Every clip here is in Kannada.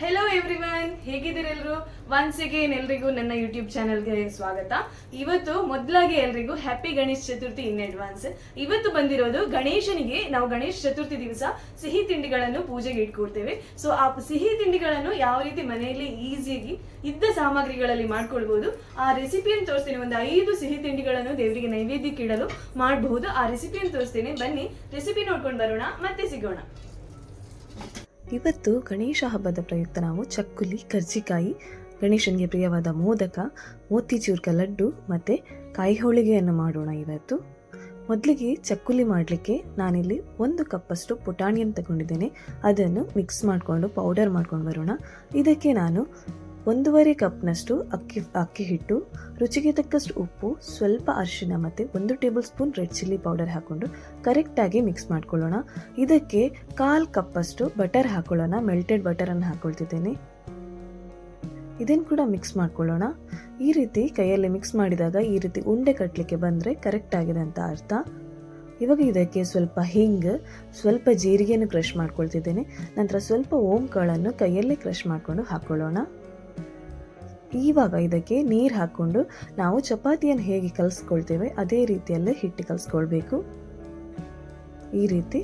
ಹೆಲೋ ಎವ್ರಿವನ್ ಹೇಗಿದ್ದೀರೆಲ್ಲರೂ ಒನ್ಸ್ ಅಗೇನ್ ಎಲ್ರಿಗೂ ನನ್ನ ಯೂಟ್ಯೂಬ್ ಚಾನಲ್ಗೆ ಸ್ವಾಗತ. ಇವತ್ತು ಮೊದಲಾಗಿ ಎಲ್ರಿಗೂ happy Ganesh Chaturthi in advance ಇವತ್ತು ಬಂದಿರೋದು ಗಣೇಶನಿಗೆ ನಾವು ಗಣೇಶ್ ಚತುರ್ಥಿ ದಿವಸ ಸಿಹಿ ತಿಂಡಿಗಳನ್ನು ಪೂಜೆಗೆ ಇಟ್ಕೊಡ್ತೇವೆ. ಸೊ ಆ ಸಿಹಿ ತಿಂಡಿಗಳನ್ನು ಯಾವ ರೀತಿ ಮನೆಯಲ್ಲಿ ಈಸಿಯಾಗಿ ಇದ್ದ ಸಾಮಗ್ರಿಗಳಲ್ಲಿ ಮಾಡ್ಕೊಳ್ಬಹುದು ಆ ರೆಸಿಪಿಯನ್ನು ತೋರಿಸ್ತೀನಿ. ಒಂದು ಐದು ಸಿಹಿ ತಿಂಡಿಗಳನ್ನು ದೇವರಿಗೆ ನೈವೇದ್ಯಕ್ಕೆ ಇಡಲು ಮಾಡಬಹುದು. ಆ ರೆಸಿಪಿಯನ್ನು ತೋರಿಸ್ತೀನಿ. ಬನ್ನಿ ರೆಸಿಪಿ ನೋಡ್ಕೊಂಡು ಬರೋಣ, ಮತ್ತೆ ಸಿಗೋಣ. ಇವತ್ತು ಗಣೇಶ ಹಬ್ಬದ ಪ್ರಯುಕ್ತ ನಾವು ಚಕ್ಕುಲಿ, ಕರ್ಜಿಕಾಯಿ, ಗಣೇಶನಿಗೆ ಪ್ರಿಯವಾದ ಮೋದಕ, ಮೋತಿಚೂರ್ಕ ಲಡ್ಡು ಮತ್ತು ಕಾಯಿ ಹೋಳಿಗೆಯನ್ನು ಮಾಡೋಣ ಇವತ್ತು. ಮೊದಲಿಗೆ ಚಕ್ಕುಲಿ ಮಾಡಲಿಕ್ಕೆ ನಾನಿಲ್ಲಿ ಒಂದು ಕಪ್ಪಷ್ಟು ಪುಟಾಣಿಯನ್ನು ತಗೊಂಡಿದ್ದೇನೆ. ಅದನ್ನು ಮಿಕ್ಸ್ ಮಾಡಿಕೊಂಡು ಪೌಡರ್ ಮಾಡ್ಕೊಂಡು ಬರೋಣ. ಇದಕ್ಕೆ ನಾನು ಒಂದೂವರೆ ಕಪ್ನಷ್ಟು ಅಕ್ಕಿ ಅಕ್ಕಿ ಹಿಟ್ಟು, ರುಚಿಗೆ ತಕ್ಕಷ್ಟು ಉಪ್ಪು, ಸ್ವಲ್ಪ ಅರಿಶಿನ ಮತ್ತು ಒಂದು tablespoon red chilli powder ಹಾಕ್ಕೊಂಡು ಕರೆಕ್ಟಾಗಿ ಮಿಕ್ಸ್ ಮಾಡ್ಕೊಳ್ಳೋಣ. ಇದಕ್ಕೆ ಕಾಲು ಕಪ್ಪಷ್ಟು ಬಟರ್ ಹಾಕೊಳ್ಳೋಣ. ಮೆಲ್ಟೆಡ್ ಬಟರನ್ನು ಹಾಕ್ಕೊಳ್ತಿದ್ದೇನೆ ಇದನ್ನು ಕೂಡ ಮಿಕ್ಸ್ ಮಾಡ್ಕೊಳ್ಳೋಣ. ಈ ರೀತಿ ಕೈಯಲ್ಲಿ ಮಿಕ್ಸ್ ಮಾಡಿದಾಗ ಈ ರೀತಿ ಉಂಡೆ ಕಟ್ಟಲಿಕ್ಕೆ ಬಂದರೆ ಕರೆಕ್ಟ್ ಆಗಿದೆ ಅಂತ ಅರ್ಥ. ಇವಾಗ ಇದಕ್ಕೆ ಸ್ವಲ್ಪ ಹಿಂಗ್, ಸ್ವಲ್ಪ ಜೀರಿಗೆಯನ್ನು ಕ್ರಷ್ ಮಾಡ್ಕೊಳ್ತಿದ್ದೇನೆ. ನಂತರ ಸ್ವಲ್ಪ ಓಂ ಕಾಳನ್ನು ಕೈಯಲ್ಲೇ ಕ್ರಷ್ ಮಾಡಿಕೊಂಡು ಹಾಕೊಳ್ಳೋಣ. ಇವಾಗ ಇದಕ್ಕೆ ನೀರು ಹಾಕ್ಕೊಂಡು ನಾವು ಚಪಾತಿಯನ್ನು ಹೇಗೆ ಕಲಿಸ್ಕೊಳ್ತೇವೆ, ಅದೇ ರೀತಿಯಲ್ಲೇ ಹಿಟ್ಟು ಕಲಿಸ್ಕೊಳ್ಬೇಕು. ಈ ರೀತಿ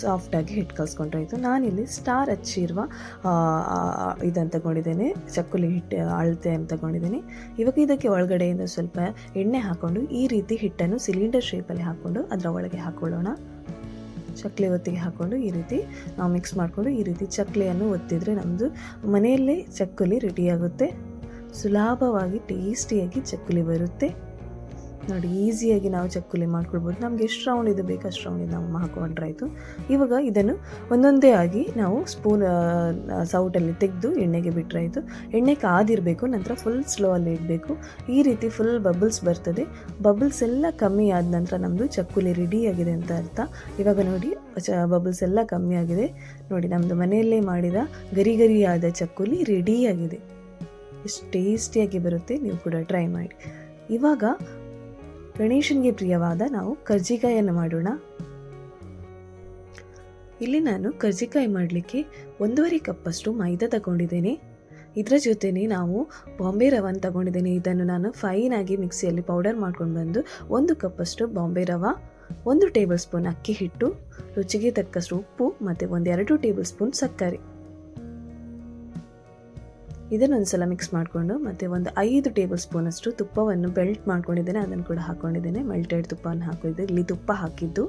ಸಾಫ್ಟಾಗಿ ಹಿಟ್ಟು ಕಲಿಸ್ಕೊಂಡ್ರಾಯ್ತು ನಾನಿಲ್ಲಿ ಸ್ಟಾರ್ ಹಚ್ಚಿರುವ ಇದನ್ನು ತಗೊಂಡಿದ್ದೇನೆ, ಚಕ್ಕುಲಿ ಹಿಟ್ಟು, ಅಳತೆ ಅಂತ ತಗೊಂಡಿದ್ದೀನಿ. ಇವಾಗ ಇದಕ್ಕೆ ಒಳಗಡೆಯಿಂದ ಸ್ವಲ್ಪ ಎಣ್ಣೆ ಹಾಕ್ಕೊಂಡು ಈ ರೀತಿ ಹಿಟ್ಟನ್ನು ಸಿಲಿಂಡರ್ ಶೇಪಲ್ಲಿ ಹಾಕ್ಕೊಂಡು ಅದರ ಒಳಗೆ ಹಾಕ್ಕೊಳ್ಳೋಣ. ಚಕ್ಲಿ ಒತ್ತಿಗೆ ಹಾಕ್ಕೊಂಡು ಈ ರೀತಿ ನಾವು ಮಿಕ್ಸ್ ಮಾಡಿಕೊಂಡು ಈ ರೀತಿ ಚಕ್ಲಿಯನ್ನು ಒತ್ತಿದರೆ ನಮ್ಮದು ಮನೆಯಲ್ಲೇ ಚಕ್ಕುಲಿ ರೆಡಿಯಾಗುತ್ತೆ ಸುಲಭವಾಗಿ ಟೇಸ್ಟಿಯಾಗಿ ಚಕ್ಕುಲಿ ಬರುತ್ತೆ. ನೋಡಿ, ಈಸಿಯಾಗಿ ನಾವು ಚಕ್ಕುಲಿ ಮಾಡ್ಕೊಳ್ಬೋದು. ನಮ್ಗೆ ಎಷ್ಟು ರೌಂಡ್ ಇದು ಬೇಕು ಅಷ್ಟು ರೌಂಡ್ ನಾವು ಹಾಕೊಂಡ್ರಾಯ್ತು ಇವಾಗ ಇದನ್ನು ಒಂದೊಂದೇ ಆಗಿ ನಾವು ಸ್ಪೂನ್ ಸೌಟಲ್ಲಿ ತೆಗೆದು ಎಣ್ಣೆಗೆ ಬಿಟ್ಟರಾಯಿತು ಎಣ್ಣೆ ಕಾದಿರಬೇಕು, ನಂತರ ಫುಲ್ ಸ್ಲೋ ಅಲ್ಲಿ ಇಡಬೇಕು. ಈ ರೀತಿ ಫುಲ್ ಬಬಲ್ಸ್ ಬರ್ತದೆ. ಬಬಲ್ಸ್ ಎಲ್ಲ ಕಮ್ಮಿ ಆದ ನಂತರ ನಮ್ಮದು ಚಕ್ಕುಲಿ ರೆಡಿ ಆಗಿದೆ ಅಂತ ಅರ್ಥ. ಇವಾಗ ನೋಡಿ, ಚ ಬಬಲ್ಸ್ ಎಲ್ಲ ಕಮ್ಮಿ ಆಗಿದೆ. ನೋಡಿ ನಮ್ಮದು ಮನೆಯಲ್ಲೇ ಮಾಡಿದ ಗರಿ ಗರಿಯಾದ ಚಕ್ಕುಲಿ ರೆಡಿಯಾಗಿದೆ ಎಷ್ಟು ಟೇಸ್ಟಿಯಾಗಿ ಬರುತ್ತೆ, ನೀವು ಕೂಡ ಟ್ರೈ ಮಾಡಿ. ಇವಾಗ ಗಣೇಶನಿಗೆ ಪ್ರಿಯವಾದ ನಾವು ಕರ್ಜಿಕಾಯನ್ನು ಮಾಡೋಣ. ಇಲ್ಲಿ ನಾನು ಕರ್ಜಿಕಾಯಿ ಮಾಡಲಿಕ್ಕೆ ಒಂದೂವರೆ ಕಪ್ಪಷ್ಟು ಮೈದಾ ತಗೊಂಡಿದ್ದೇನೆ. ಇದರ ಜೊತೆನೇ ನಾವು ಬಾಂಬೆ ರವನ್ ತಗೊಂಡಿದ್ದೇನೆ. ಇದನ್ನು ನಾನು ಫೈನಾಗಿ ಮಿಕ್ಸಿಯಲ್ಲಿ ಪೌಡರ್ ಮಾಡ್ಕೊಂಡು ಬಂದು ಒಂದು ಕಪ್ಪಷ್ಟು ಬಾಂಬೆ ರವ, ಒಂದು ಟೇಬಲ್ ಸ್ಪೂನ್ ಅಕ್ಕಿ ಹಿಟ್ಟು, ರುಚಿಗೆ ತಕ್ಕಷ್ಟು ಉಪ್ಪು ಮತ್ತು ಒಂದೆರಡು ಟೇಬಲ್ ಸ್ಪೂನ್ ಸಕ್ಕರೆ. ಇದನ್ನೊಂದ್ಸಲ ಮಿಕ್ಸ್ ಮಾಡಿಕೊಂಡು ಮತ್ತು ಒಂದು ಐದು ಟೇಬಲ್ ಸ್ಪೂನಷ್ಟು ತುಪ್ಪವನ್ನು ಬೆಲ್ಟ್ ಮಾಡ್ಕೊಂಡಿದ್ದೇನೆ. ಅದನ್ನು ಕೂಡ ಹಾಕ್ಕೊಂಡಿದ್ದೇನೆ ಮೆಲ್ಟೆಡ್ ತುಪ್ಪವನ್ನು ಹಾಕಿದ್ದು, ಇಲ್ಲಿ ತುಪ್ಪ ಹಾಕಿದ್ದು.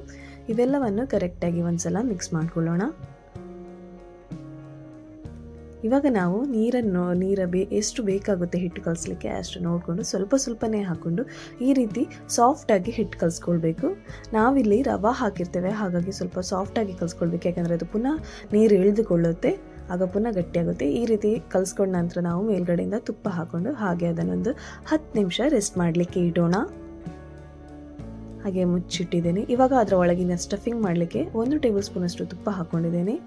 ಇವೆಲ್ಲವನ್ನು ಕರೆಕ್ಟಾಗಿ ಒಂದ್ಸಲ ಮಿಕ್ಸ್ ಮಾಡ್ಕೊಳ್ಳೋಣ. ಇವಾಗ ನಾವು ನೀರನ್ನು, ನೀರ ಬೇ, ಎಷ್ಟು ಬೇಕಾಗುತ್ತೆ ಹಿಟ್ಟು ಕಲಿಸ್ಲಿಕ್ಕೆ ಅಷ್ಟು ನೋಡಿಕೊಂಡು ಸ್ವಲ್ಪ ಸ್ವಲ್ಪನೇ ಹಾಕ್ಕೊಂಡು ಈ ರೀತಿ ಸಾಫ್ಟಾಗಿ ಹಿಟ್ಟು ಕಲಿಸ್ಕೊಳ್ಬೇಕು. ನಾವಿಲ್ಲಿ ರವೆ ಹಾಕಿರ್ತೇವೆ, ಹಾಗಾಗಿ ಸ್ವಲ್ಪ ಸಾಫ್ಟಾಗಿ ಕಲಿಸ್ಕೊಳ್ಬೇಕು. ಯಾಕಂದರೆ ಅದು ಪುನಃ ನೀರು ಇಳಿದುಕೊಳ್ಳುತ್ತೆ. ಆಗ ಪುನಃ ಗಟ್ಟಿಯಾಗುತ್ತೆ. ಈ ರೀತಿ ಕಲಿಸ್ಕೊಂಡ ನಂತರ ನಾವು ಮೇಲ್ಗಡೆಯಿಂದ ತುಪ್ಪ ಹಾಕ್ಕೊಂಡು ಹಾಗೆ ಅದನ್ನೊಂದು ಹತ್ತು ನಿಮಿಷ ರೆಸ್ಟ್ ಮಾಡಲಿಕ್ಕೆ ಇಡೋಣ. ಹಾಗೆ ಮುಚ್ಚಿಟ್ಟಿದ್ದೇನೆ. ಇವಾಗ ಅದರ ಒಳಗಿನ ಸ್ಟಫಿಂಗ್ ಮಾಡಲಿಕ್ಕೆ ಒಂದು ಟೇಬಲ್ ಸ್ಪೂನಷ್ಟು ತುಪ್ಪ ಹಾಕ್ಕೊಂಡಿದ್ದೇನೆ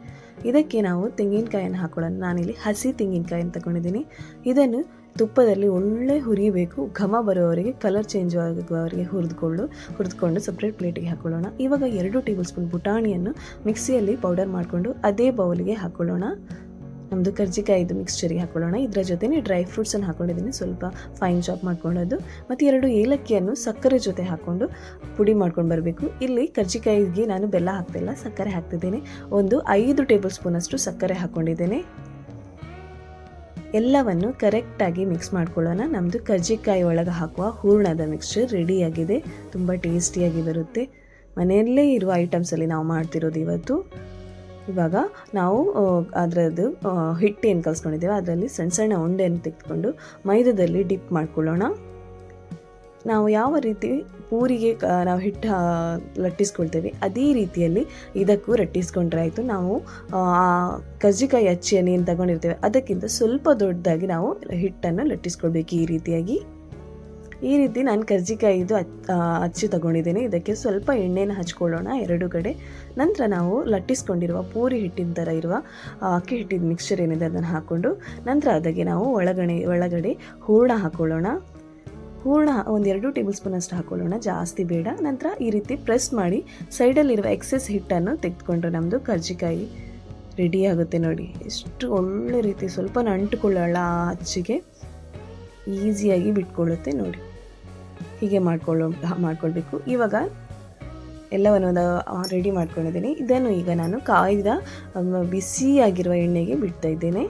ಇದಕ್ಕೆ ನಾವು ತೆಂಗಿನಕಾಯನ್ನು ಹಾಕೊಳ್ಳೋಣ. ನಾನಿಲ್ಲಿ ಹಸಿ ತೆಂಗಿನಕಾಯನ್ನು ತಗೊಂಡಿದ್ದೀನಿ. ಇದನ್ನು ತುಪ್ಪದಲ್ಲಿ ಒಳ್ಳೆ ಹುರಿಬೇಕು. ಘಮ ಬರೋವರೆಗೆ ಕಲರ್ ಚೇಂಜ್ ಆಗುವವರೆಗೆ ಹುರಿದುಕೊಳ್ಳು. ಹುರಿದುಕೊಂಡು ಸಪ್ರೇಟ್ ಪ್ಲೇಟಿಗೆ ಹಾಕೊಳ್ಳೋಣ. ಇವಾಗ ಎರಡು ಟೇಬಲ್ ಸ್ಪೂನ್ ಬುಟಾಣಿಯನ್ನು ಮಿಕ್ಸಿಯಲ್ಲಿ ಪೌಡರ್ ಮಾಡಿಕೊಂಡು ಅದೇ ಬೌಲಿಗೆ ಹಾಕೊಳ್ಳೋಣ. ನಮ್ಮದು ಕರ್ಜಿಕಾಯಿದು ಮಿಕ್ಸ್ಚರಿಗೆ ಹಾಕೊಳ್ಳೋಣ. ಇದರ ಜೊತೆನೇ ಡ್ರೈ ಫ್ರೂಟ್ಸನ್ನು ಹಾಕೊಂಡಿದ್ದೀನಿ. ಸ್ವಲ್ಪ ಫೈನ್ ಚಾಪ್ ಮಾಡ್ಕೊಳ್ಳೋದು. ಮತ್ತು ಎರಡು ಏಲಕ್ಕಿಯನ್ನು ಸಕ್ಕರೆ ಜೊತೆ ಹಾಕ್ಕೊಂಡು ಪುಡಿ ಮಾಡ್ಕೊಂಡು ಬರಬೇಕು. ಇಲ್ಲಿ ಕರ್ಜಿಕಾಯಿಗೆ ನಾನು ಬೆಲ್ಲ ಹಾಕ್ತಿಲ್ಲ, ಸಕ್ಕರೆ ಹಾಕ್ತಿದ್ದೇನೆ. ಒಂದು ಐದು ಟೇಬಲ್ ಸ್ಪೂನಷ್ಟು ಸಕ್ಕರೆ ಹಾಕ್ಕೊಂಡಿದ್ದೇನೆ ಎಲ್ಲವನ್ನು ಕರೆಕ್ಟಾಗಿ ಮಿಕ್ಸ್ ಮಾಡ್ಕೊಳ್ಳೋಣ. ನಮ್ಮದು ಕರ್ಜಿಕಾಯಿ ಒಳಗೆ ಹಾಕುವ ಹೂರ್ಣದ ಮಿಕ್ಸ್ಚರ್ ರೆಡಿಯಾಗಿದೆ ತುಂಬ ಟೇಸ್ಟಿಯಾಗಿ ಬರುತ್ತೆ. ಮನೆಯಲ್ಲೇ ಇರುವ ಐಟಮ್ಸಲ್ಲಿ ನಾವು ಮಾಡ್ತಿರೋದು ಇವತ್ತು. ಇವಾಗ ನಾವು ಅದರದ್ದು ಹಿಟ್ಟು ಏನು ಕಲಿಸ್ಕೊಂಡಿದ್ದೇವೆ. ಅದರಲ್ಲಿ ಸಣ್ಣ ಸಣ್ಣ ಉಂಡೆಯನ್ನು ತೆಗೆದುಕೊಂಡು ಮೈದಾದಲ್ಲಿ ಡಿಪ್ ಮಾಡ್ಕೊಳ್ಳೋಣ. ನಾವು ಯಾವ ರೀತಿ ಪೂರಿಗೆ ನಾವು ಹಿಟ್ಟು ಲಟ್ಟಿಸ್ಕೊಳ್ತೇವೆ, ಅದೇ ರೀತಿಯಲ್ಲಿ ಇದಕ್ಕೂ ರಟ್ಟಿಸ್ಕೊಂಡ್ರೆ ಆಯಿತು. ನಾವು ಕಜ್ಜಿಕಾಯಿ ಅಚ್ಚಿಯನ್ನು ಏನು ತಗೊಂಡಿರ್ತೇವೆ, ಅದಕ್ಕಿಂತ ಸ್ವಲ್ಪ ದೊಡ್ಡದಾಗಿ ನಾವು ಹಿಟ್ಟನ್ನು ಲಟ್ಟಿಸ್ಕೊಳ್ಬೇಕು ಈ ರೀತಿಯಾಗಿ. ಈ ರೀತಿ ನಾನು ಕರ್ಜಿಕಾಯಿದು ಅಚ್ಚು ತಗೊಂಡಿದ್ದೀನಿ. ಇದಕ್ಕೆ ಸ್ವಲ್ಪ ಎಣ್ಣೆನ ಹಚ್ಕೊಳ್ಳೋಣ ಎರಡು ಕಡೆ. ನಂತರ ನಾವು ಲಟ್ಟಿಸ್ಕೊಂಡಿರುವ ಪೂರಿ ಹಿಟ್ಟಿನ ಥರ ಇರುವ ಅಕ್ಕಿ ಹಿಟ್ಟಿನ ಮಿಕ್ಸ್ಚರ್ ಏನಿದೆ ಅದನ್ನು ಹಾಕ್ಕೊಂಡು ನಂತರ ಅದಕ್ಕೆ ನಾವು ಒಳಗಡೆ ಒಳಗಡೆ ಹೂರ್ಣ ಹಾಕ್ಕೊಳ್ಳೋಣ. ಹೂರ್ಣ ಒಂದೆರಡು ಟೇಬಲ್ ಸ್ಪೂನ್ ಅಷ್ಟು ಹಾಕೊಳ್ಳೋಣ ಜಾಸ್ತಿ ಬೇಡ. ನಂತರ ಈ ರೀತಿ ಪ್ರೆಸ್ ಮಾಡಿ ಸೈಡಲ್ಲಿರುವ ಎಕ್ಸೆಸ್ ಹಿಟ್ಟನ್ನು ತೆಗೆದುಕೊಂಡ್ರೆ ನಮ್ಮದು ಕರ್ಜಿಕಾಯಿ ರೆಡಿ ಆಗುತ್ತೆ ನೋಡಿ. ಎಷ್ಟು ಒಳ್ಳೆ ರೀತಿ ಸ್ವಲ್ಪ ನಂಟುಕೊಳ್ಳೋಣ ಆ ಅಚ್ಚಿಗೆ. ಈಸಿಯಾಗಿ ಬಿಟ್ಕೊಳ್ಳುತ್ತೆ ನೋಡಿ. ಹೀಗೆ ಮಾಡ್ಕೊಳ್ಳೋ, ಮಾಡ್ಕೊಳ್ಬೇಕು. ಇವಾಗ ಎಲ್ಲವನ್ನು ರೆಡಿ ಮಾಡ್ಕೊಂಡಿದ್ದೀನಿ. ಇದನ್ನು ಈಗ ನಾನು ಕಾಯ್ದ ಬಿಸಿಯಾಗಿರುವ ಎಣ್ಣೆಗೆ ಬಿಡ್ತಾ ಇದ್ದೇನೆ.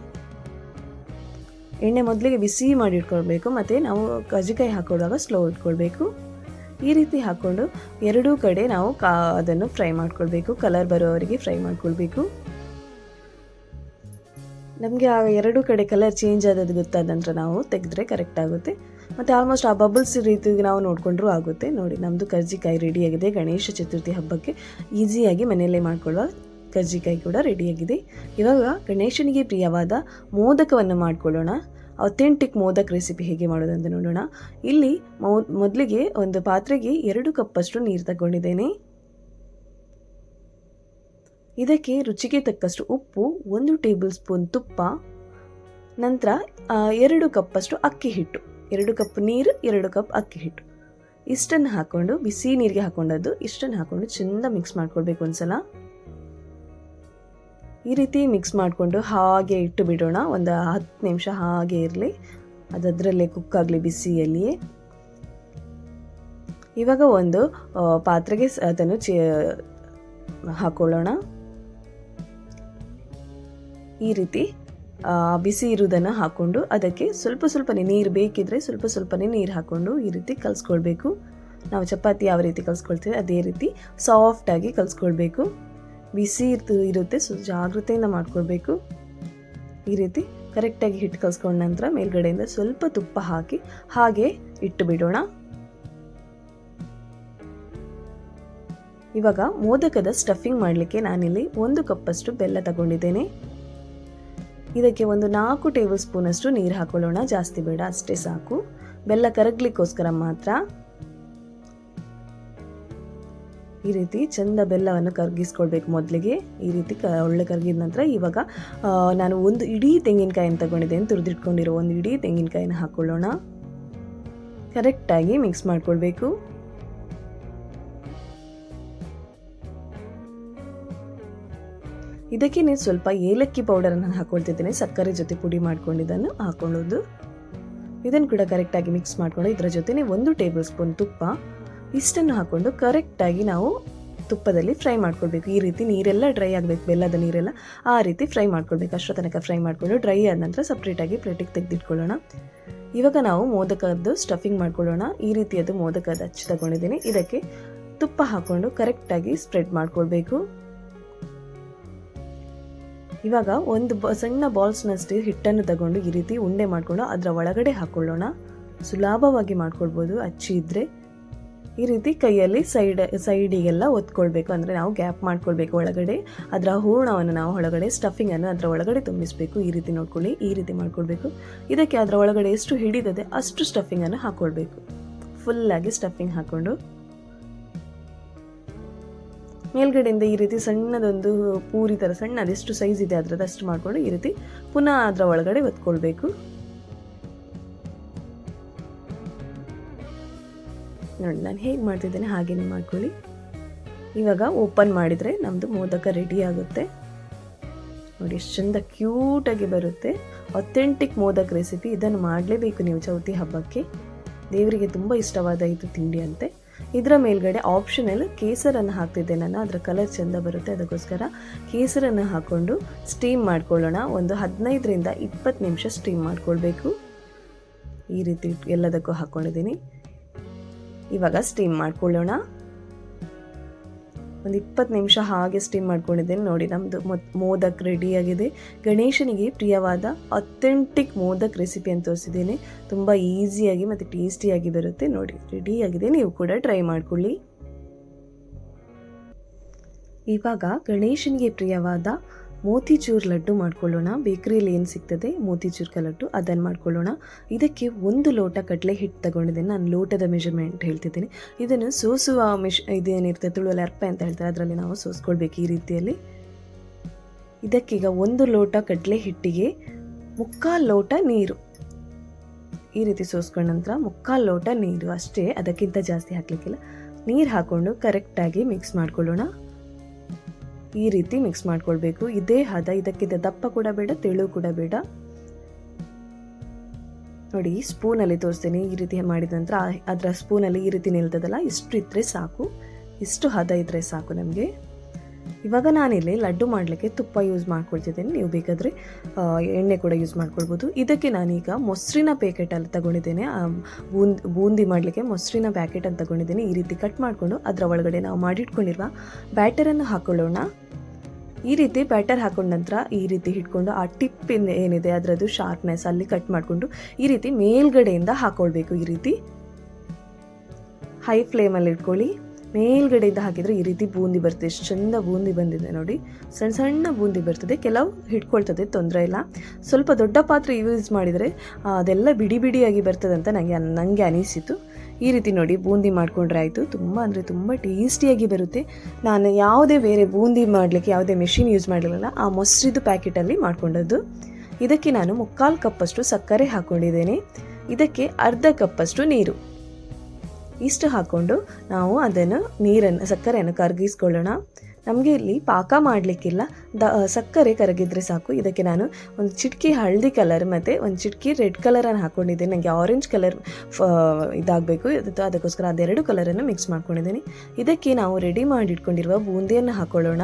ಎಣ್ಣೆ ಮೊದಲಿಗೆ ಬಿಸಿ ಮಾಡಿ ಇಟ್ಕೊಳ್ಬೇಕು, ಮತ್ತು ನಾವು ಕಜ್ಜಿಕಾಯಿ ಹಾಕೊಳ್ಳುವಾಗ ಸ್ಲೋ ಇಟ್ಕೊಳ್ಬೇಕು. ಈ ರೀತಿ ಹಾಕ್ಕೊಂಡು ಎರಡೂ ಕಡೆ ನಾವು ಕಾ, ಅದನ್ನು ಫ್ರೈ ಮಾಡ್ಕೊಳ್ಬೇಕು. ಕಲರ್ ಬರೋವರೆಗೆ ಫ್ರೈ ಮಾಡ್ಕೊಳ್ಬೇಕು. ನಮಗೆ ಆ ಎರಡೂ ಕಡೆ ಕಲರ್ ಚೇಂಜ್ ಆದದ್ದು ಗೊತ್ತಾದ ನಂತರ ನಾವು ತೆಗೆದ್ರೆ ಕರೆಕ್ಟ್ ಆಗುತ್ತೆ. ಮತ್ತು ಆಲ್ಮೋಸ್ಟ್ ಆ ಬಬಲ್ಸ್ ರೀತಿಗೆ ನಾವು ನೋಡಿಕೊಂಡ್ರೂ ಆಗುತ್ತೆ. ನೋಡಿ ನಮ್ಮದು ಕರ್ಜಿಕಾಯಿ ರೆಡಿಯಾಗಿದೆ ಗಣೇಶ ಚತುರ್ಥಿ ಹಬ್ಬಕ್ಕೆ ಈಸಿಯಾಗಿ ಮನೆಯಲ್ಲೇ ಮಾಡ್ಕೊಳ್ಳುವ ಕರ್ಜಿಕಾಯಿ ಕೂಡ ರೆಡಿಯಾಗಿದೆ ಇವಾಗ ಗಣೇಶನಿಗೆ ಪ್ರಿಯವಾದ ಮೋದಕವನ್ನು ಮಾಡಿಕೊಳ್ಳೋಣ. ಅಥೆಂಟಿಕ್ ಮೋದಕ ರೆಸಿಪಿ ಹೇಗೆ ಮಾಡೋದಂತ ನೋಡೋಣ. ಇಲ್ಲಿ ಮೊದಲಿಗೆ ಒಂದು ಪಾತ್ರೆಗೆ ಎರಡು ಕಪ್ಪಷ್ಟು ನೀರು ತಗೊಂಡಿದ್ದೇನೆ. ಇದಕ್ಕೆ ರುಚಿಗೆ ತಕ್ಕಷ್ಟು ಉಪ್ಪು, ಒಂದು ಟೇಬಲ್ ಸ್ಪೂನ್ ತುಪ್ಪ, ನಂತರ ಎರಡು ಕಪ್ಪಷ್ಟು ಅಕ್ಕಿ ಹಿಟ್ಟು. ಎರಡು ಕಪ್ ನೀರು, ಎರಡು ಕಪ್ ಅಕ್ಕಿ ಹಿಟ್ಟು. ಇಷ್ಟನ್ನು ಹಾಕ್ಕೊಂಡು ಬಿಸಿ ನೀರಿಗೆ ಹಾಕೊಂಡದ್ದು, ಇಷ್ಟನ್ನು ಹಾಕ್ಕೊಂಡು ಚೆಂದ ಮಿಕ್ಸ್ ಮಾಡ್ಕೊಳ್ಬೇಕು ಒಂದ್ಸಲ. ಈ ರೀತಿ ಮಿಕ್ಸ್ ಮಾಡಿಕೊಂಡು ಹಾಗೆ ಇಟ್ಟು ಬಿಡೋಣ ಒಂದು ಹತ್ತು ನಿಮಿಷ ಹಾಗೆ ಇರಲಿ. ಅದರಲ್ಲೇ ಕುಕ್ ಆಗಲಿ ಬಿಸಿಯಲ್ಲಿಯೇ. ಇವಾಗ ಒಂದು ಪಾತ್ರೆಗೆ ಅದನ್ನು ಚೇ, ಹಾಕೊಳ್ಳೋಣ. ಈ ರೀತಿ ಬಿಸಿ ಇರುವುದನ್ನು ಹಾಕ್ಕೊಂಡು ಅದಕ್ಕೆ ಸ್ವಲ್ಪ ಸ್ವಲ್ಪನೇ ನೀರು ಬೇಕಿದ್ರೆ ಸ್ವಲ್ಪ ಸ್ವಲ್ಪನೇ ನೀರು ಹಾಕ್ಕೊಂಡು ಈ ರೀತಿ ಕಲಿಸ್ಕೊಳ್ಬೇಕು. ನಾವು ಚಪಾತಿ ಯಾವ ರೀತಿ ಕಲಿಸ್ಕೊಳ್ತೀವಿ ಅದೇ ರೀತಿ ಸಾಫ್ಟಾಗಿ ಕಲಿಸ್ಕೊಳ್ಬೇಕು. ಬಿಸಿ ಇರ್ತು, ಇರುತ್ತೆ ಸೊ ಜಾಗ್ರತೆಯಿಂದ ಮಾಡ್ಕೊಳ್ಬೇಕು. ಈ ರೀತಿ ಕರೆಕ್ಟಾಗಿ ಹಿಟ್ಟು ಕಲಿಸ್ಕೊಂಡ ನಂತರ ಮೇಲ್ಗಡೆಯಿಂದ ಸ್ವಲ್ಪ ತುಪ್ಪ ಹಾಕಿ ಹಾಗೆ ಇಟ್ಟು ಬಿಡೋಣ ಇವಾಗ ಮೋದಕದ ಸ್ಟಫಿಂಗ್ ಮಾಡಲಿಕ್ಕೆ ನಾನಿಲ್ಲಿ ಒಂದು ಕಪ್ಪಷ್ಟು ಬೆಲ್ಲ ತಗೊಂಡಿದ್ದೇನೆ. ಇದಕ್ಕೆ ಒಂದು ನಾಲ್ಕು ಟೇಬಲ್ ಸ್ಪೂನಷ್ಟು ನೀರು ಹಾಕೊಳ್ಳೋಣ. ಜಾಸ್ತಿ ಬೇಡ, ಅಷ್ಟೇ ಸಾಕು. ಬೆಲ್ಲ ಕರಗ್ಲಿಕ್ಕೋಸ್ಕರ ಮಾತ್ರ ಈ ರೀತಿ ಚಂದ ಬೆಲ್ಲವನ್ನು ಕರಗಿಸ್ಕೊಳ್ಬೇಕು ಮೊದಲಿಗೆ. ಈ ರೀತಿ ಕ ಒಳ್ಳೆ ಕರಗಿದ ನಂತರ ಇವಾಗ ನಾನು ಒಂದು ಇಡೀ ತೆಂಗಿನಕಾಯಿನ ತಗೊಂಡಿದ್ದೇನೆ ತುರಿದಿಟ್ಕೊಂಡಿರೋ ಒಂದು ಇಡೀ ತೆಂಗಿನಕಾಯಿನ ಹಾಕೊಳ್ಳೋಣ. ಕರೆಕ್ಟಾಗಿ ಮಿಕ್ಸ್ ಮಾಡ್ಕೊಳ್ಬೇಕು. ಇದಕ್ಕೆ ನೀನು ಸ್ವಲ್ಪ ಏಲಕ್ಕಿ ಪೌಡರನ್ನು ಹಾಕ್ಕೊಳ್ತಿದ್ದೀನಿ ಸಕ್ಕರೆ ಜೊತೆ ಪುಡಿ ಮಾಡ್ಕೊಂಡಿದ್ದನ್ನು ಹಾಕೊಳ್ಳೋದು. ಇದನ್ನು ಕೂಡ ಕರೆಕ್ಟಾಗಿ ಮಿಕ್ಸ್ ಮಾಡ್ಕೊಂಡು ಇದರ ಜೊತೆನೆ ಒಂದು ಟೇಬಲ್ ಸ್ಪೂನ್ ತುಪ್ಪ, ಇಷ್ಟನ್ನು ಹಾಕ್ಕೊಂಡು ಕರೆಕ್ಟಾಗಿ ನಾವು ತುಪ್ಪದಲ್ಲಿ ಫ್ರೈ ಮಾಡ್ಕೊಳ್ಬೇಕು. ಈ ರೀತಿ ನೀರೆಲ್ಲ ಡ್ರೈ ಆಗಬೇಕು, ಬೆಲ್ಲದ ನೀರೆಲ್ಲ ಆ ರೀತಿ ಫ್ರೈ ಮಾಡ್ಕೊಳ್ಬೇಕು. ಅಷ್ಟರ ತನಕ ಫ್ರೈ ಮಾಡಿಕೊಂಡು ಡ್ರೈ ಆದ ನಂತರ ಸಪ್ರೇಟಾಗಿ ಪ್ಲೇಟಿಗೆ ತೆಗೆದಿಟ್ಕೊಳ್ಳೋಣ. ಇವಾಗ ನಾವು ಮೋದಕದ್ದು ಸ್ಟಫಿಂಗ್ ಮಾಡ್ಕೊಳ್ಳೋಣ. ಈ ರೀತಿಯದ್ದು ಮೋದಕದ ಹಚ್ಚಿ ತಗೊಂಡಿದ್ದೀನಿ. ಇದಕ್ಕೆ ತುಪ್ಪ ಹಾಕ್ಕೊಂಡು ಕರೆಕ್ಟಾಗಿ ಸ್ಪ್ರೆಡ್ ಮಾಡ್ಕೊಳ್ಬೇಕು. ಇವಾಗ ಒಂದು ಸಣ್ಣ ಬಾಲ್ಸ್ನಷ್ಟು ಹಿಟ್ಟನ್ನು ತಗೊಂಡು ಈ ರೀತಿ ಉಂಡೆ ಮಾಡಿಕೊಂಡು ಅದರ ಒಳಗಡೆ ಹಾಕೊಳ್ಳೋಣ. ಸುಲಭವಾಗಿ ಮಾಡ್ಕೊಳ್ಬೋದು, ಅಚ್ಚಿ ಇದ್ದರೆ ಈ ರೀತಿ ಕೈಯಲ್ಲಿ ಸೈಡ್, ಸೈಡಿಗೆಲ್ಲ ಒತ್ಕೊಳ್ಬೇಕು. ಅಂದರೆ ನಾವು ಗ್ಯಾಪ್ ಮಾಡ್ಕೊಳ್ಬೇಕು ಒಳಗಡೆ. ಅದರ ಹೂರ್ಣವನ್ನು ನಾವು ಒಳಗಡೆ, ಸ್ಟಫಿಂಗನ್ನು ಅದರ ಒಳಗಡೆ ತುಂಬಿಸಬೇಕು. ಈ ರೀತಿ ನೋಡ್ಕೊಳ್ಳಿ, ಈ ರೀತಿ ಮಾಡ್ಕೊಳ್ಬೇಕು. ಇದಕ್ಕೆ ಅದರ ಒಳಗಡೆ ಎಷ್ಟು ಹಿಡಿದದೆ ಅಷ್ಟು ಸ್ಟಫಿಂಗನ್ನು ಹಾಕ್ಕೊಳ್ಬೇಕು ಫುಲ್ಲಾಗಿ ಸ್ಟಫಿಂಗ್ ಹಾಕ್ಕೊಂಡು. ಮೇಲ್ಗಡೆಯಿಂದ ಈ ರೀತಿ ಸಣ್ಣದೊಂದು ಪೂರಿ ಥರ ಸಣ್ಣ, ಅದೆಷ್ಟು ಸೈಜ್ ಇದೆ ಅದರದ್ದು ಅಷ್ಟು ಮಾಡಿಕೊಂಡು ಈ ರೀತಿ ಪುನಃ ಅದರ ಒಳಗಡೆ ಒತ್ಕೊಳ್ಬೇಕು. ನೋಡಿ, ನಾನು ಹೇಗೆ ಮಾಡ್ತಿದ್ದೇನೆ ಹಾಗೇನೆ ಮಾಡ್ಕೊಳ್ಳಿ. ಇವಾಗ ಓಪನ್ ಮಾಡಿದರೆ ನಮ್ಮದು ಮೋದಕ ರೆಡಿ ಆಗುತ್ತೆ. ನೋಡಿ, ಎಷ್ಟು ಚಂದ ಕ್ಯೂಟಾಗಿ ಬರುತ್ತೆ. ಅಥೆಂಟಿಕ್ ಮೋದಕ ರೆಸಿಪಿ ಇದನ್ನು ಮಾಡಲೇಬೇಕು ನೀವು ಚೌತಿ ಹಬ್ಬಕ್ಕೆ. ದೇವರಿಗೆ ತುಂಬ ಇಷ್ಟವಾದ ಇದು ತಿಂಡಿ ಅಂತೆ. ಇದರ ಮೇಲ್ಗಡೆ ಆಪ್ಷನಲ್ ಕೇಸರನ್ನು ಹಾಕ್ತಿದ್ದೆ ನಾನು. ಅದರ ಕಲರ್ ಚೆಂದ ಬರುತ್ತೆ. ಅದಕ್ಕೋಸ್ಕರ ಕೇಸರನ್ನು ಹಾಕ್ಕೊಂಡು ಸ್ಟೀಮ್ ಮಾಡ್ಕೊಳ್ಳೋಣ. ಒಂದು ಹದಿನೈದರಿಂದ ಇಪ್ಪತ್ತು ನಿಮಿಷ ಸ್ಟೀಮ್ ಮಾಡ್ಕೊಳ್ಬೇಕು. ಈ ರೀತಿ ಎಲ್ಲದಕ್ಕೂ ಹಾಕ್ಕೊಂಡಿದ್ದೀನಿ ಇವಾಗ ಸ್ಟೀಮ್ ಮಾಡ್ಕೊಳ್ಳೋಣ. ಒಂದು ಇಪ್ಪತ್ತು ನಿಮಿಷ ಹಾಗೆ ಸ್ಟೀಮ್ ಮಾಡ್ಕೊಂಡಿದ್ದೇನೆ. ನೋಡಿ ನಮ್ಮದು ಮೋದಕ್ ರೆಡಿಯಾಗಿದೆ ಗಣೇಶನಿಗೆ ಪ್ರಿಯವಾದ ಅಥೆಂಟಿಕ್ ಮೋದಕ್ ರೆಸಿಪಿ ಅಂತ ತೋರಿಸಿದ್ದೇನೆ. ತುಂಬ ಈಸಿಯಾಗಿ ಮತ್ತು ಟೇಸ್ಟಿಯಾಗಿ ಬರುತ್ತೆ. ನೋಡಿ ರೆಡಿಯಾಗಿದೆ ನೀವು ಕೂಡ ಟ್ರೈ ಮಾಡ್ಕೊಳ್ಳಿ. ಇವಾಗ ಗಣೇಶನಿಗೆ ಪ್ರಿಯವಾದ ಮೋತಿಚೂರ್ ಲಡ್ಡು ಮಾಡ್ಕೊಳ್ಳೋಣ. ಬೇಕ್ರಿಯಲ್ಲಿ ಏನು ಸಿಗ್ತದೆ? ಮೋತಿಚೂರ್ ಲಡ್ಡು ಅದನ್ನು ಮಾಡ್ಕೊಳ್ಳೋಣ. ಇದಕ್ಕೆ ಒಂದು ಲೋಟ ಕಡಲೆ ಹಿಟ್ಟು ತಗೊಂಡಿದ್ದೇನೆ ನಾನು ಲೋಟದ ಮೆಷರ್ಮೆಂಟ್ ಹೇಳ್ತಿದ್ದೀನಿ. ಇದನ್ನು ಸೋಸುವ ಮಿಶ್ ಇದೇನಿರ್ತದೆ ತುಳುವಲ್ಲಿ ಅರ್ಪ ಅಂತ ಹೇಳ್ತಾರೆ. ಅದರಲ್ಲಿ ನಾವು ಸೋಸ್ಕೊಳ್ಬೇಕು ಈ ರೀತಿಯಲ್ಲಿ. ಇದಕ್ಕೀಗ ಒಂದು ಲೋಟ ಕಡಲೆ ಹಿಟ್ಟಿಗೆ ಮುಕ್ಕಾಲು ಲೋಟ ನೀರು. ಈ ರೀತಿ ಸೋಸ್ಕೊಂಡ ನಂತರ ಮುಕ್ಕಾಲು ಲೋಟ ನೀರು. ಅಷ್ಟೇ, ಅದಕ್ಕಿಂತ ಜಾಸ್ತಿ ಹಾಕಲಿಕ್ಕಿಲ್ಲ. ನೀರು ಹಾಕ್ಕೊಂಡು ಕರೆಕ್ಟಾಗಿ ಮಿಕ್ಸ್ ಮಾಡ್ಕೊಳ್ಳೋಣ. ಈ ರೀತಿ ಮಿಕ್ಸ್ ಮಾಡ್ಕೊಳ್ಬೇಕು. ಇದೇ ಹದ, ಇದಕ್ಕಿಂತ ದಪ್ಪ ಕೂಡ ಬೇಡ, ತೆಳು ಕೂಡ ಬೇಡ. ನೋಡಿ ಸ್ಪೂನಲ್ಲಿ ತೋರಿಸ್ತೀನಿ. ಈ ರೀತಿ ಮಾಡಿದ ನಂತರ ಅದರ ಸ್ಪೂನಲ್ಲಿ ಈ ರೀತಿ ನಿಲ್ತದಲ್ಲ ಇಷ್ಟು ಇದ್ರೆ ಸಾಕು. ಇಷ್ಟು ಹದ ಇದ್ರೆ ಸಾಕು ನಮಗೆ. ಇವಾಗ ನಾನಿಲ್ಲಿ ಲಡ್ಡು ಮಾಡಲಿಕ್ಕೆ ತುಪ್ಪ ಯೂಸ್ ಮಾಡ್ಕೊಳ್ತಿದ್ದೀನಿ. ನೀವು ಬೇಕಾದರೆ ಎಣ್ಣೆ ಕೂಡ ಯೂಸ್ ಮಾಡ್ಕೊಳ್ಬೋದು. ಇದಕ್ಕೆ ನಾನೀಗ ಮೊಸರಿನ ಪ್ಯಾಕೆಟಲ್ಲಿ ತಗೊಂಡಿದ್ದೇನೆ. ಆ, ಬೂಂದ್ ಬೂಂದಿ ಮಾಡಲಿಕ್ಕೆ ಮೊಸರಿನ ಪ್ಯಾಕೆಟ್ ಅಂತ ತಗೊಂಡಿದ್ದೀನಿ. ಈ ರೀತಿ ಕಟ್ ಮಾಡಿಕೊಂಡು ಅದರ ಒಳಗಡೆ ನಾವು ಮಾಡಿಟ್ಕೊಂಡಿರುವ ಬ್ಯಾಟರನ್ನು ಹಾಕೊಳ್ಳೋಣ. ಈ ರೀತಿ ಬ್ಯಾಟರ್ ಹಾಕೊಂಡ ನಂತರ ಈ ರೀತಿ ಹಿಡ್ಕೊಂಡು ಆ ಟಿಪ್ ಏನಿದೆ ಅದರದ್ದು ಶಾರ್ಪ್ನೆಸ್ ಅಲ್ಲಿ ಕಟ್ ಮಾಡಿಕೊಂಡು ಈ ರೀತಿ ಮೇಲ್ಗಡೆಯಿಂದ ಹಾಕ್ಕೊಳ್ಬೇಕು ಈ ರೀತಿ. ಹೈ ಫ್ಲೇಮಲ್ಲಿ ಇಟ್ಕೊಳ್ಳಿ. ಮೇಲ್ಗಡೆಯಿಂದ ಹಾಕಿದರೆ ಈ ರೀತಿ ಬೂಂದಿ ಬರ್ತದೆ. ಎಷ್ಟು ಚಂದ ಬೂಂದಿ ಬಂದಿದೆ ನೋಡಿ. ಸಣ್ಣ ಸಣ್ಣ ಬೂಂದಿ ಬರ್ತದೆ. ಕೆಲವು ಹಿಡ್ಕೊಳ್ತದೆ, ತೊಂದರೆ ಇಲ್ಲ. ಸ್ವಲ್ಪ ದೊಡ್ಡ ಪಾತ್ರೆ ಯೂಸ್ ಮಾಡಿದರೆ ಅದೆಲ್ಲ ಬಿಡಿ ಬಿಡಿಯಾಗಿ ಬರ್ತದೆ ಅಂತ ನನಗೆ ನನಗೆ ಅನಿಸಿತು. ಈ ರೀತಿ ನೋಡಿ ಬೂಂದಿ ಮಾಡಿಕೊಂಡ್ರೆ ಆಯಿತು. ತುಂಬ ಅಂದರೆ ತುಂಬ ಟೇಸ್ಟಿಯಾಗಿ ಬರುತ್ತೆ. ನಾನು ಯಾವುದೇ ಬೇರೆ ಬೂಂದಿ ಮಾಡಲಿಕ್ಕೆ ಯಾವುದೇ ಮೆಷಿನ್ ಯೂಸ್ ಮಾಡಲಿಲ್ಲ. ಆ ಮೊಸರಿದು ಪ್ಯಾಕೆಟಲ್ಲಿ ಮಾಡ್ಕೊಂಡದ್ದು. ಇದಕ್ಕೆ ನಾನು ಮುಕ್ಕಾಲು ಕಪ್ಪಷ್ಟು ಸಕ್ಕರೆ ಹಾಕ್ಕೊಂಡಿದ್ದೇನೆ ಇದಕ್ಕೆ ಅರ್ಧ ಕಪ್ಪಷ್ಟು ನೀರು. ಇಷ್ಟು ಹಾಕ್ಕೊಂಡು ನಾವು ಅದನ್ನು ನೀರನ್ನು, ಸಕ್ಕರೆಯನ್ನು ಕರಗಿಸ್ಕೊಳ್ಳೋಣ. ನಮಗೆ ಇಲ್ಲಿ ಪಾಕ ಮಾಡಲಿಕ್ಕಿಲ್ಲ. ದ ಸಕ್ಕರೆ ಕರಗಿದ್ರೆ ಸಾಕು. ಇದಕ್ಕೆ ನಾನು ಒಂದು ಚಿಟಕಿ ಹಳದಿ ಕಲರ್ ಮತ್ತು ಒಂದು ಚಿಟಕಿ ರೆಡ್ ಕಲರನ್ನು ಹಾಕ್ಕೊಂಡಿದ್ದೀನಿ ನನಗೆ ಆರೆಂಜ್ ಕಲರ್ ಇದಾಗಬೇಕು. ಅದಕ್ಕೋಸ್ಕರ ಅದೆರಡು ಕಲರನ್ನು ಮಿಕ್ಸ್ ಮಾಡ್ಕೊಂಡಿದ್ದೀನಿ. ಇದಕ್ಕೆ ನಾವು ರೆಡಿ ಮಾಡಿಟ್ಕೊಂಡಿರುವ ಬೂಂದಿಯನ್ನು ಹಾಕೊಳ್ಳೋಣ.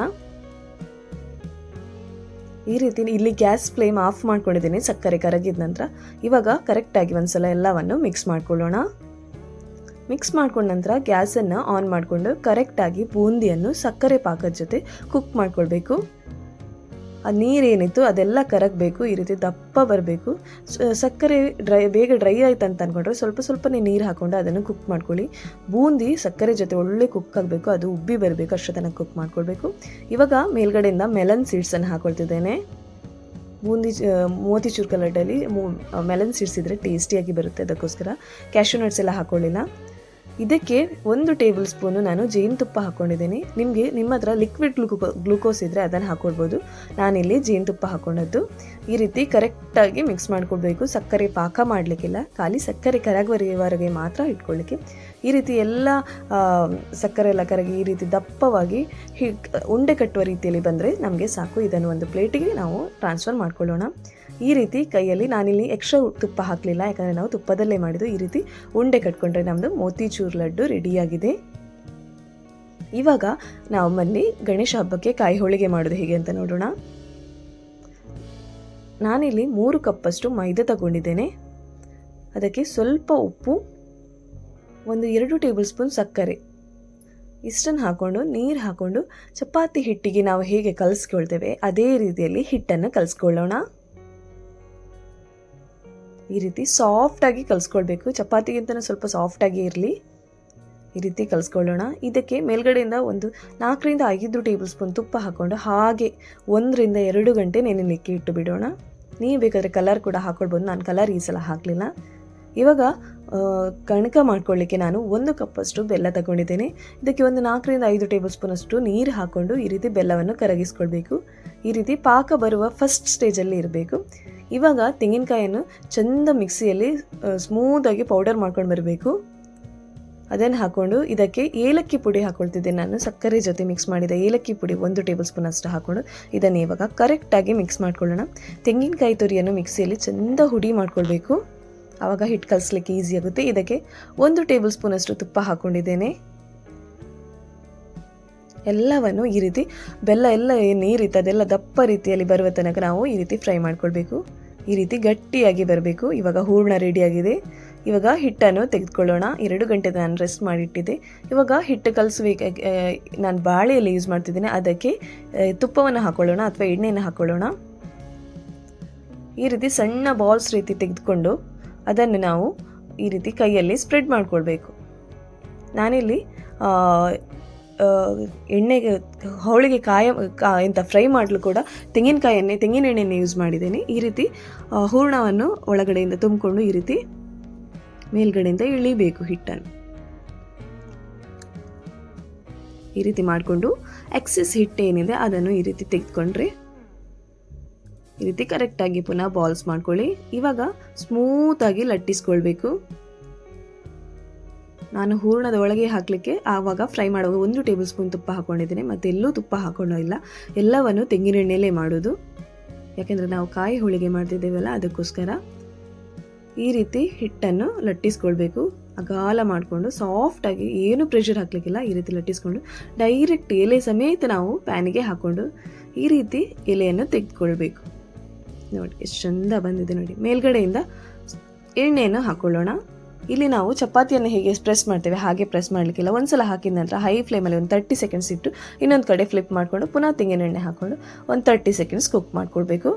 ಈ ರೀತಿ ಇಲ್ಲಿ ಗ್ಯಾಸ್ ಫ್ಲೇಮ್ ಆಫ್ ಮಾಡ್ಕೊಂಡಿದ್ದೀನಿ ಸಕ್ಕರೆ ಕರಗಿದ ನಂತರ. ಇವಾಗ ಕರೆಕ್ಟಾಗಿ ಒಂದ್ಸಲ ಎಲ್ಲವನ್ನು ಮಿಕ್ಸ್ ಮಾಡ್ಕೊಳ್ಳೋಣ. ಮಿಕ್ಸ್ ಮಾಡ್ಕೊಂಡ ನಂತರ ಗ್ಯಾಸನ್ನು ಆನ್ ಮಾಡಿಕೊಂಡು ಕರೆಕ್ಟಾಗಿ ಬೂಂದಿಯನ್ನು ಸಕ್ಕರೆ ಪಾಕದ ಜೊತೆ ಕುಕ್ ಮಾಡ್ಕೊಳ್ಬೇಕು. ಆ ನೀರೇನಿತ್ತು ಅದೆಲ್ಲ ಕರಗಬೇಕು, ಈ ರೀತಿ ದಪ್ಪ ಬರಬೇಕು. ಸಕ್ಕರೆ ಡ್ರೈ, ಬೇಗ ಡ್ರೈ ಆಯ್ತು ಅಂತ ಅಂದ್ಕೊಂಡ್ರೆ ಸ್ವಲ್ಪ ಸ್ವಲ್ಪನೇ ನೀರು ಹಾಕೊಂಡು ಅದನ್ನು ಕುಕ್ ಮಾಡ್ಕೊಳ್ಳಿ. ಬೂಂದಿ ಸಕ್ಕರೆ ಜೊತೆ ಒಳ್ಳೆ ಕುಕ್ ಆಗಬೇಕು, ಅದು ಉಬ್ಬಿ ಬರಬೇಕು ಅಷ್ಟು ತನಕ ಕುಕ್ ಮಾಡ್ಕೊಳ್ಬೇಕು. ಇವಾಗ ಮೇಲ್ಗಡೆಯಿಂದ ಮೆಲನ್ ಸೀಡ್ಸನ್ನು ಹಾಕೊಳ್ತಿದ್ದೇನೆ. ಬೂಂದಿ ಮೋತಿ ಮೋತಿಚೂರ್ ಕಲರ್ಡಲ್ಲಿ ಮೆಲನ್ ಸೀಡ್ಸ್ ಇದ್ರೆ ಟೇಸ್ಟಿಯಾಗಿ ಬರುತ್ತೆ ಅದಕ್ಕೋಸ್ಕರ. ಕ್ಯಾಶ್ಯೂ ನಟ್ಸ್ ಎಲ್ಲ ಹಾಕೊಳ್ಳಿಲ್ಲ. ಇದಕ್ಕೆ ಒಂದು ಟೇಬಲ್ ಸ್ಪೂನು ನಾನು ಜೇನುತುಪ್ಪ ಹಾಕ್ಕೊಂಡಿದ್ದೀನಿ. ನಿಮಗೆ ನಿಮ್ಮ ಹತ್ರ ಲಿಕ್ವಿಡ್ ಗ್ಲುಕೋ ಗ್ಲುಕೋಸ್ ಇದ್ದರೆ ಅದನ್ನು ಹಾಕ್ಕೊಡ್ಬೋದು ನಾನಿಲ್ಲಿ ಜೇನುತುಪ್ಪ ಹಾಕ್ಕೊಂಡದ್ದು. ಈ ರೀತಿ ಕರೆಕ್ಟಾಗಿ ಮಿಕ್ಸ್ ಮಾಡಿಕೊಡ್ಬೇಕು ಸಕ್ಕರೆ ಪಾಕ ಮಾಡಲಿಕ್ಕಿಲ್ಲ. ಖಾಲಿ ಸಕ್ಕರೆ ಕರಗುವವರೆಗೆ ಮಾತ್ರ ಇಟ್ಕೊಳ್ಳಿಕ್ಕೆ. ಈ ರೀತಿ ಎಲ್ಲ ಸಕ್ಕರೆ ಎಲ್ಲ ಕರಗಿ ಈ ರೀತಿ ದಪ್ಪವಾಗಿ ಹಿ ಉಂಡೆ ಕಟ್ಟುವ ರೀತಿಯಲ್ಲಿ ಬಂದರೆ ನಮಗೆ ಸಾಕು. ಇದನ್ನು ಒಂದು ಪ್ಲೇಟಿಗೆ ನಾವು ಟ್ರಾನ್ಸ್ಫರ್ ಮಾಡ್ಕೊಳ್ಳೋಣ. ಈ ರೀತಿ ಕೈಯಲ್ಲಿ ನಾನಿಲ್ಲಿ ಎಕ್ಸ್ಟ್ರಾ ತುಪ್ಪ ಹಾಕಲಿಲ್ಲ, ಯಾಕಂದರೆ ನಾವು ತುಪ್ಪದಲ್ಲೇ ಮಾಡಿದ್ದು ಈ ರೀತಿ ಉಂಡೆ ಕಟ್ಕೊಂಡ್ರೆ ನಮ್ಮದು ಮೋತಿಚೂರ್ ಲಡ್ಡು ರೆಡಿಯಾಗಿದೆ ಇವಾಗ ಬನ್ನಿ ಗಣೇಶ ಹಬ್ಬಕ್ಕೆ ಕಾಯಿ ಹೋಳಿಗೆ ಮಾಡೋದು ಹೇಗೆ ಅಂತ ನೋಡೋಣ. ನಾನಿಲ್ಲಿ ಮೂರು ಕಪ್ಪಷ್ಟು ಮೈದಾ ತಗೊಂಡಿದ್ದೇನೆ. ಅದಕ್ಕೆ ಸ್ವಲ್ಪ ಉಪ್ಪು, ಒಂದು ಎರಡು ಟೇಬಲ್ ಸ್ಪೂನ್ ಸಕ್ಕರೆ. ಇಷ್ಟನ್ನು ಹಾಕ್ಕೊಂಡು ನೀರು ಹಾಕ್ಕೊಂಡು ಚಪಾತಿ ಹಿಟ್ಟಿಗೆ ನಾವು ಹೇಗೆ ಕಲಿಸ್ಕೊಳ್ತೇವೆ, ಅದೇ ರೀತಿಯಲ್ಲಿ ಹಿಟ್ಟನ್ನು ಕಲಿಸ್ಕೊಳ್ಳೋಣ. ಈ ರೀತಿ ಸಾಫ್ಟಾಗಿ ಕಲಿಸ್ಕೊಳ್ಬೇಕು. ಚಪಾತಿಗಿಂತ ಸ್ವಲ್ಪ ಸಾಫ್ಟಾಗಿ ಇರಲಿ. ಈ ರೀತಿ ಕಲಿಸ್ಕೊಳ್ಳೋಣ. ಇದಕ್ಕೆ ಮೇಲ್ಗಡೆಯಿಂದ ಒಂದು ನಾಲ್ಕರಿಂದ ಐದು ಟೇಬಲ್ ಸ್ಪೂನ್ ತುಪ್ಪ ಹಾಕ್ಕೊಂಡು ಹಾಗೆ ಒಂದರಿಂದ ಎರಡು ಗಂಟೆ ನೆನೆಲಿಕ್ಕೆ ಇಟ್ಟು ಬಿಡೋಣ ನೀವು ಬೇಕಾದರೆ ಕಲರ್ ಕೂಡ ಹಾಕ್ಕೊಳ್ಬೋದು ನಾನು ಕಲರ್ ಈ ಸಲ ಹಾಕಲಿಲ್ಲ. ಇವಾಗ ಕಣಕ ಮಾಡ್ಕೊಳ್ಳಿಕ್ಕೆ ನಾನು ಒಂದು ಕಪ್ಪಷ್ಟು ಬೆಲ್ಲ ತಗೊಂಡಿದ್ದೇನೆ. ಇದಕ್ಕೆ ಒಂದು ನಾಲ್ಕರಿಂದ ಐದು ಟೇಬಲ್ ಸ್ಪೂನಷ್ಟು ನೀರು ಹಾಕ್ಕೊಂಡು ಈ ರೀತಿ ಬೆಲ್ಲವನ್ನು ಕರಗಿಸ್ಕೊಳ್ಬೇಕು. ಈ ರೀತಿ ಪಾಕ ಬರುವ ಫಸ್ಟ್ ಸ್ಟೇಜಲ್ಲಿ ಇರಬೇಕು. ಇವಾಗ ತೆಂಗಿನಕಾಯನ್ನು ಚೆಂದ ಮಿಕ್ಸಿಯಲ್ಲಿ ಸ್ಮೂತಾಗಿ ಪೌಡರ್ ಮಾಡ್ಕೊಂಡು ಬರಬೇಕು. ಅದನ್ನು ಹಾಕ್ಕೊಂಡು ಇದಕ್ಕೆ ಏಲಕ್ಕಿ ಪುಡಿ ಹಾಕ್ಕೊಳ್ತಿದ್ದೆ ನಾನು. ಸಕ್ಕರೆ ಜೊತೆ ಮಿಕ್ಸ್ ಮಾಡಿದ ಏಲಕ್ಕಿ ಪುಡಿ ಒಂದು ಟೇಬಲ್ ಸ್ಪೂನ್ ಅಷ್ಟು ಹಾಕ್ಕೊಂಡು ಇದನ್ನು ಇವಾಗ ಕರೆಕ್ಟಾಗಿ ಮಿಕ್ಸ್ ಮಾಡ್ಕೊಳ್ಳೋಣ. ತೆಂಗಿನಕಾಯಿ ತುರಿಯನ್ನು ಮಿಕ್ಸಿಯಲ್ಲಿ ಚೆಂದ ಹುಡಿ ಮಾಡ್ಕೊಳ್ಬೇಕು. ಆವಾಗ ಹಿಟ್ಟು ಕಲಿಸ್ಲಿಕ್ಕೆ ಈಸಿ ಆಗುತ್ತೆ. ಇದಕ್ಕೆ ಒಂದು ಟೇಬಲ್ ಸ್ಪೂನಷ್ಟು ತುಪ್ಪ ಹಾಕ್ಕೊಂಡಿದ್ದೇನೆ ಎಲ್ಲವನ್ನು ಈ ರೀತಿ ಬೆಲ್ಲ ಎಲ್ಲ ಏನು ಅದೆಲ್ಲ ದಪ್ಪ ರೀತಿಯಲ್ಲಿ ಬರುವ ತನಕ ನಾವು ಈ ರೀತಿ ಫ್ರೈ ಮಾಡ್ಕೊಳ್ಬೇಕು. ಈ ರೀತಿ ಗಟ್ಟಿಯಾಗಿ ಬರಬೇಕು. ಇವಾಗ ಹೂರ್ಣ ರೆಡಿಯಾಗಿದೆ ಇವಾಗ ಹಿಟ್ಟನ್ನು ತೆಗೆದುಕೊಳ್ಳೋಣ. ಎರಡು ಗಂಟೆ ನಾನು ರೆಸ್ಟ್ ಮಾಡಿಟ್ಟಿದ್ದೆ. ಇವಾಗ ಹಿಟ್ಟು ಕಲಿಸ್ಬೇಕು ನಾನು ಬಾಳೆಯಲ್ಲಿ ಯೂಸ್ ಮಾಡ್ತಿದ್ದೀನಿ. ಅದಕ್ಕೆ ತುಪ್ಪವನ್ನು ಹಾಕೊಳ್ಳೋಣ ಅಥವಾ ಎಣ್ಣೆಯನ್ನು ಹಾಕೊಳ್ಳೋಣ. ಈ ರೀತಿ ಸಣ್ಣ ಬಾಲ್ಸ್ ರೀತಿ ತೆಗೆದುಕೊಂಡು ಅದನ್ನು ನಾವು ಈ ರೀತಿ ಕೈಯಲ್ಲಿ ಸ್ಪ್ರೆಡ್ ಮಾಡಿಕೊಳ್ಬೇಕು. ನಾನಿಲ್ಲಿ ಎಣ್ಣೆಗೆ ಹೋಳಿಗೆ ಕಾಯ ಎಂತ ಫ್ರೈ ಮಾಡಲು ಕೂಡ ತೆಂಗಿನಕಾಯಿ ಎಣ್ಣೆ, ತೆಂಗಿನ ಎಣ್ಣೆಯನ್ನು ಯೂಸ್ ಮಾಡಿದ್ದೇನೆ. ಈ ರೀತಿ ಹೂರ್ಣವನ್ನು ಒಳಗಡೆಯಿಂದ ತುಂಬಿಕೊಂಡು ಈ ರೀತಿ ಮೇಲ್ಗಡೆಯಿಂದ ಇಳಿಬೇಕು ಹಿಟ್ಟನ್ನು. ಈ ರೀತಿ ಮಾಡಿಕೊಂಡು ಎಕ್ಸೆಸ್ ಹಿಟ್ಟೇನಿದೆ ಅದನ್ನು ಈ ರೀತಿ ತೆಗೆದುಕೊಂಡ್ರೆ ಈ ರೀತಿ ಕರೆಕ್ಟಾಗಿ ಪುನಃ ಬಾಲ್ಸ್ ಮಾಡ್ಕೊಳ್ಳಿ. ಇವಾಗ ಸ್ಮೂತಾಗಿ ಲಟ್ಟಿಸ್ಕೊಳ್ಬೇಕು. ನಾನು ಹೂರ್ಣದ ಒಳಗೆ ಹಾಕಲಿಕ್ಕೆ ಆವಾಗ ಫ್ರೈ ಮಾಡುವಾಗ ಒಂದು ಟೇಬಲ್ ಸ್ಪೂನ್ ತುಪ್ಪ ಹಾಕೊಂಡಿದ್ದೀನಿ ಮತ್ತು ಎಲ್ಲೂ ತುಪ್ಪ ಹಾಕೊಂಡಿಲ್ಲ ಎಲ್ಲವನ್ನು ತೆಂಗಿನೆಣ್ಣೆಲೇ ಮಾಡೋದು ಯಾಕೆಂದರೆ ನಾವು ಕಾಯಿ ಹೋಳಿಗೆ ಮಾಡ್ತಿದ್ದೇವಲ್ಲ, ಅದಕ್ಕೋಸ್ಕರ ಈ ರೀತಿ ಹಿಟ್ಟನ್ನು ಲಟ್ಟಿಸ್ಕೊಳ್ಬೇಕು. ಅಗಾಲ ಮಾಡಿಕೊಂಡು ಸಾಫ್ಟಾಗಿ ಏನು ಪ್ರೆಷರ್ ಹಾಕಲಿಕ್ಕಿಲ್ಲ, ಈ ರೀತಿ ಲಟ್ಟಿಸ್ಕೊಂಡು ಡೈರೆಕ್ಟ್ ಎಲೆ ಸಮೇತ ನಾವು ಪ್ಯಾನಿಗೆ ಹಾಕ್ಕೊಂಡು ಈ ರೀತಿ ಎಲೆಯನ್ನು ತೆಗೆದುಕೊಳ್ಬೇಕು. ನೋಡಿ, ಎಷ್ಟು ಚಂದ ಬಂದಿದೆ ನೋಡಿ. ಮೇಲ್ಗಡೆಯಿಂದ ಎಣ್ಣೆಯನ್ನು ಹಾಕೊಳ್ಳೋಣ. ಇಲ್ಲಿ ನಾವು ಚಪಾತಿಯನ್ನು ಹೇಗೆ ಪ್ರೆಸ್ ಮಾಡ್ತೇವೆ, ಹಾಗೆ ಪ್ರೆಸ್ ಮಾಡಲಿಕ್ಕಿಲ್ಲ. ಒಂದ್ಸಲ ಹಾಕಿದ ನಂತರ ಹೈ ಫ್ಲೇಮಲ್ಲಿ ಒಂದು ತರ್ಟಿ ಸೆಕೆಂಡ್ಸ್ ಇಟ್ಟು ಇನ್ನೊಂದು ಕಡೆ ಫ್ಲಿಪ್ ಮಾಡಿಕೊಂಡು ಪುನಃ ತೆಂಗಿನೆಣ್ಣೆ ಹಾಕ್ಕೊಂಡು ಒಂದು ತರ್ಟಿ ಸೆಕೆಂಡ್ಸ್ ಕುಕ್ ಮಾಡಿಕೊಡ್ಬೇಕು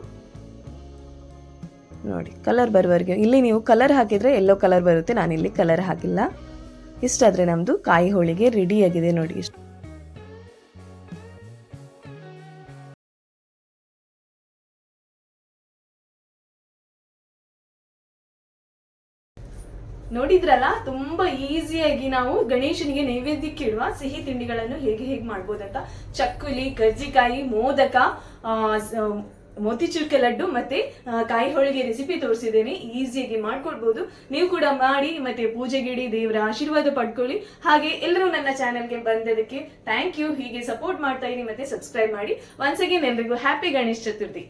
ನೋಡಿ ಕಲರ್ ಬರುವವರೆಗೆ. ಇಲ್ಲಿ ನೀವು ಕಲರ್ ಹಾಕಿದರೆ ಎಲ್ಲೋ ಕಲರ್ ಬರುತ್ತೆ, ನಾನಿಲ್ಲಿ ಕಲರ್ ಹಾಕಿಲ್ಲ. ಇಷ್ಟಾದರೆ ನಮ್ಮದು ಕಾಯಿ ಹೋಳಿಗೆ ರೆಡಿಯಾಗಿದೆ ನೋಡಿ. ಇಷ್ಟು ನೋಡಿದ್ರಲ್ಲ, ತುಂಬಾ ಈಸಿಯಾಗಿ ನಾವು ಗಣೇಶನಿಗೆ ನೈವೇದ್ಯಕ್ಕೆ ಇಡುವ ಸಿಹಿ ತಿಂಡಿಗಳನ್ನು ಹೇಗೆ ಹೇಗೆ ಮಾಡ್ಬೋದಂತ. ಚಕ್ಕುಲಿ, ಕರ್ಜಿಕಾಯಿ, ಮೋದಕ ಮೋತಿಚೂರ್ಕೆ ಲಡ್ಡು ಮತ್ತೆ ಕಾಯಿ ಹೋಳಿಗೆ ರೆಸಿಪಿ ತೋರಿಸಿದ್ದೇನೆ. ಈಸಿಯಾಗಿ ಮಾಡ್ಕೊಳ್ಬಹುದು ನೀವು ಕೂಡ ಮಾಡಿ, ಮತ್ತೆ ಪೂಜೆಗಿಡಿ ದೇವರ ಆಶೀರ್ವಾದ ಪಡ್ಕೊಳ್ಳಿ. ಹಾಗೆ ಎಲ್ಲರೂ ನನ್ನ ಚಾನೆಲ್ಗೆ ಬಂದದಕ್ಕೆ ಥ್ಯಾಂಕ್ ಯು ಹೀಗೆ ಸಪೋರ್ಟ್ ಮಾಡ್ತಾ ಇದ್ದೀನಿ ಮತ್ತೆ ಸಬ್ಸ್ಕ್ರೈಬ್ ಮಾಡಿ. ಒನ್ಸ್ ಅಗೇನ್ ಎಲ್ರಿಗೂ ಹ್ಯಾಪಿ ಗಣೇಶ್ ಚತುರ್ಥಿ.